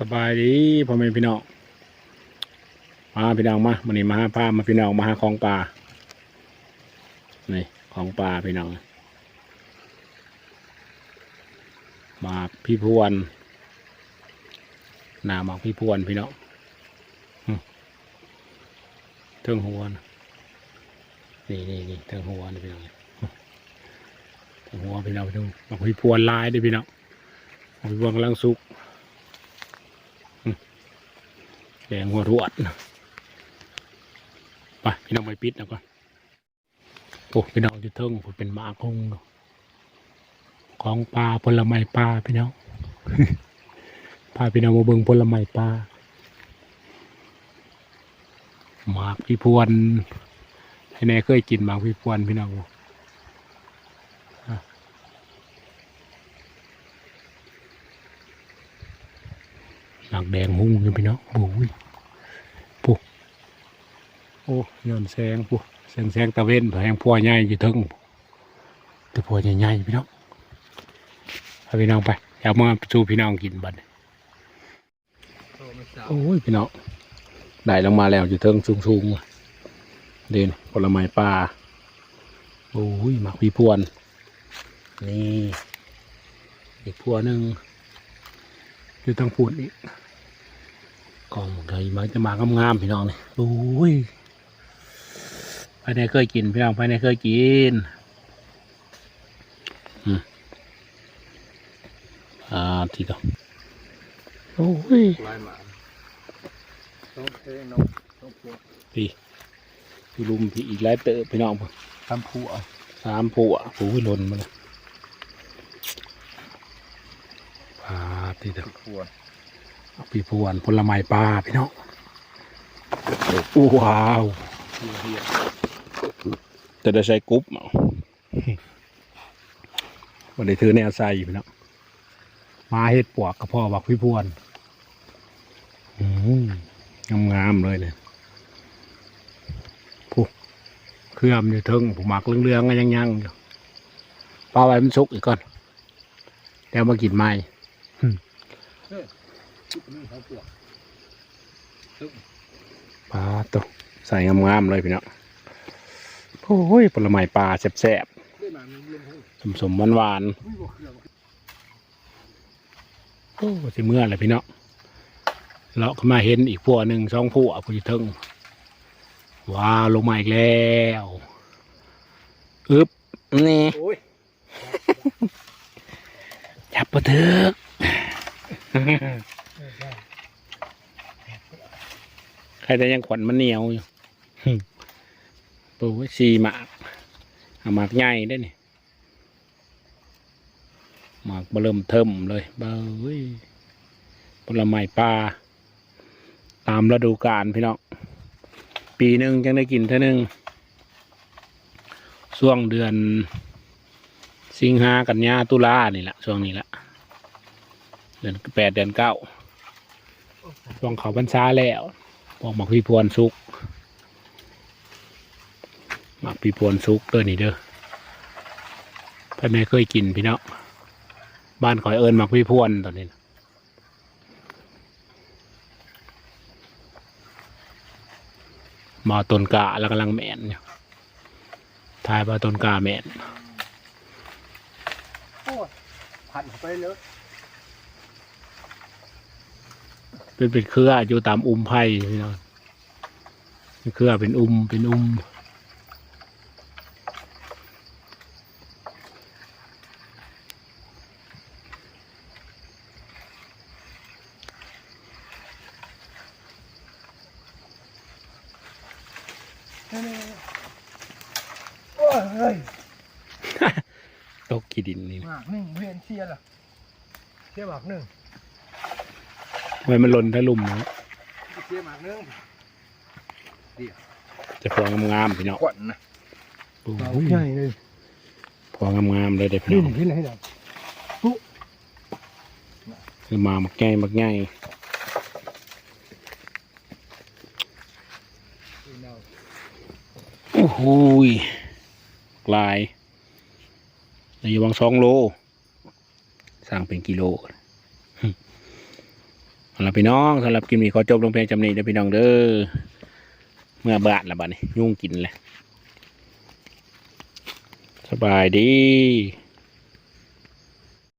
สบายดีพ่อแม่พี่น้องมาพี่น้องมาวันนี้มาหาพามาพี่น้องมาหาของป่านี่ของป่าพี่น้องมาพี่พวนนามาพี่พวนพี่น้องเทิงหัวนนี่นี่นี่เทิงหัวนี่พี่น้องหึเทิงหัวพี่น้องพี่น้องมาพี่พวนลายด้วยพี่น้องพี่พวนกำลังสุก แดงหัวรวดไปพี่น้องไปปิดนะก่อนโอ้พี่น้องจะเทิงผมเป็นมาคงของปลาผลไม้ปลาพี่น้องพาพี่น้องมาเบิ่งผลไม้ปลาหมากพี่พวนให้แน่เคยกินหมากพี่พวนพี่น้องบ่อะหมากแดงหุ้งอยู่พี่น้องโอ้ยโอ้ย้อนแสงปุ๊แสงแสงตะเวนแสงพัวใหญ่อยู่ทึงแต่พัวใหญ่ๆพี่น้องเอาพี่น้องไปอยากมาสู่พี่น้องกินบัดนี้โอ้ยพี่น้องได้ลงมาแล้วอยู่เทิงสูงๆเด่นผลไม้ป่าโอ้ยหมักพี่พวน นี่อีกพัวหนึ่งอยู่ตั้งพูนอีก กองไทยมันจะมางามๆพี่น้องนี่โอ้ยภายในเคยกินพี่น้องภายในเคยกินอืมอ่าทีเดียวโอ้ยลายหมาต้องเทนกต้องพวกพี่พี่ลุมพี่อีกหลายเตอพี่น้องพุ่นทำผัวสามผัวผัวหล่นมาเลยปลาทีเดียวผัวเอา พี่พวนผลไม้ปลาพี่น้องโอ้ว้าวเฮียเฮียจะได้ใช้กรุ๊ปเอาวันนี้ถือแนวใส่พี่น้องมาเฮ็ดปวกกับพ่อบักพี่พวนอืมงามๆเลยเนี่ยผู้เครื่องอยู่เทึงผมหมักเรื่องๆก็ยังยังๆอยู่ปลาไว้มันสุกอีกก่อนแล้วมากินไม้นี่เขา ปวกปลาตัวใส่งามๆเลยพี่น้องโอ้ยผลไม้ปลาแซ่บได้หมามีลมหูๆสมๆหวานๆอุ้ยบอกเครื่องโอ้สิเมื่อไรพี่เนาะเราก็มาเห็นอีกพวกหนึ่งสองพวกผู้ที่ถึงว้าวลงมาอีกแล้วอึบนี่โอ้ยจับปะเถอะ ใครแต่ยังขวัญมันเหนียวอยู่ปูชีหมากเอาหมากใหญ่ได้นี่หมากเริ่มเทิมเลยเบ้ยผลไม้ปลาตามฤดูกาลพี่น้องปีหนึ่งจังได้กินเท่านึงช่วงเดือน สิงหากันยาตุลานี่แหละช่วงนี้แหละเดือนแปดเดือนเก้าช่วงเขาบรรษาแล้ว พวกหมักพี่พวนสุกหมักพี่พวนสุกเด้อนี่เด้อพ่อแม่เคยกินพี่น้องบ้านขอยเอิญหมักพี่พวนตอนนี้นะมาต้นกาแล้วกำลังแมนอยู่ทายว่าต้นกาแมนโอ้ยผัดเข้าไปเลย เป็นเป็นเครืออยู่ตามอุ้มไผ่พี่น้องเป็นเครือเป็นอุ้มเป็นอุ้มโอ้ยเฮ้ยตกขี้ดินนี่หมากหนึ่งเวียนเชียร์ล่ะเชียร์หมากหนึ่งทำ ไมมันหล่นทะลุมเนาะเชียร์หมากหนึ่งจะพองามๆพี่น้องขวัญนะโอ้เรายใหญ่เลยพองามๆเลยเด็กพี่ดิ้น้นองที่ไหนเด้อคือมามักง่ายมักง่ายโอ้โหยลายในวังสองโล สร้างเป็นกิโล สำหรับพี่น้องสำหรับกินมีขอจบลงเพลงจำนี้เด้อพี่น้องเด้อเมื่อบาดละบาดนี่ยุ่งกินเลยสบายดี